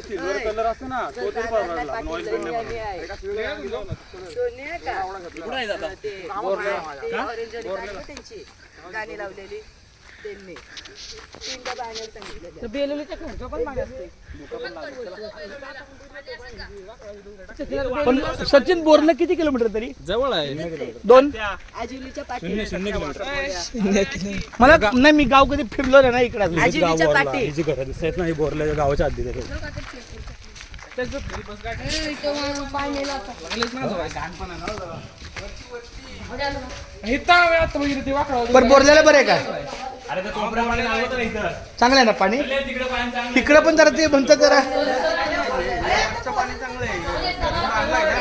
Silver colour असतो ना तो तरी परवडला नॉईज पण नाही पडत. गाणी लावलेली त्यांनी. तीनदा बॅनर सांगितलेले. बेलोलीच्या खर्च पण मागे असते पण सचिन बोरला किती किलोमीटर तरी? जवळ आहे. दोन? आजुलीच्या पाठी. शून्य किलोमीटर. मला नाही मी गाव कधी फिरलो नाही ना इकडे. आजुलीच्या पाठी. जी घरं दिसत नाही बोरल्या गावाच्या आधी ते. बरं बोरल्याला बरं आहे का? चांगलं आहे ना पाणी? तिकडं पण जरा ते म्हणतात जरा.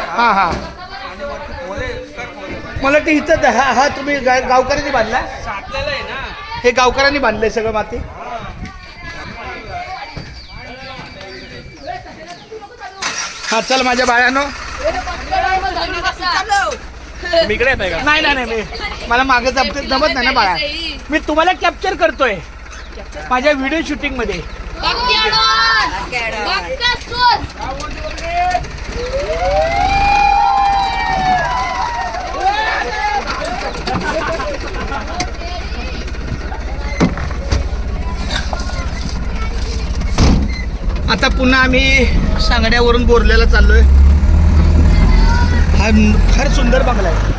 हा हा. मला वाटतं इथं हा हा तुम्ही गा- गावकऱ्यांनी बांधला? हे गावकऱ्यांनी बांधलंय सगळं माती. हा चल माझ्या बाळानो. मी इकडे येत आहे का? नाही नाही नाही मी मला मागे जमत जमत नाही ना बाळा. मी तुम्हाला कॅप्चर करतोय. माझ्या व्हिडिओ शूटिंगमध्ये. आता पुन्हा आम्ही सांगड्यावरून बोरल्याला चाललोय. हा फार सुंदर बंगला आहे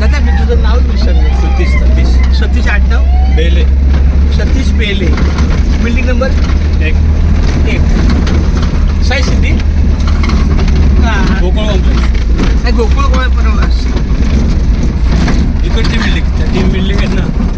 दादा मी तुझं नाव विसरलो सतीश सतीश सतीश आडनाव बेले सतीश बेले बिल्डिंग नंबर एक। एक। साई सिद्धी?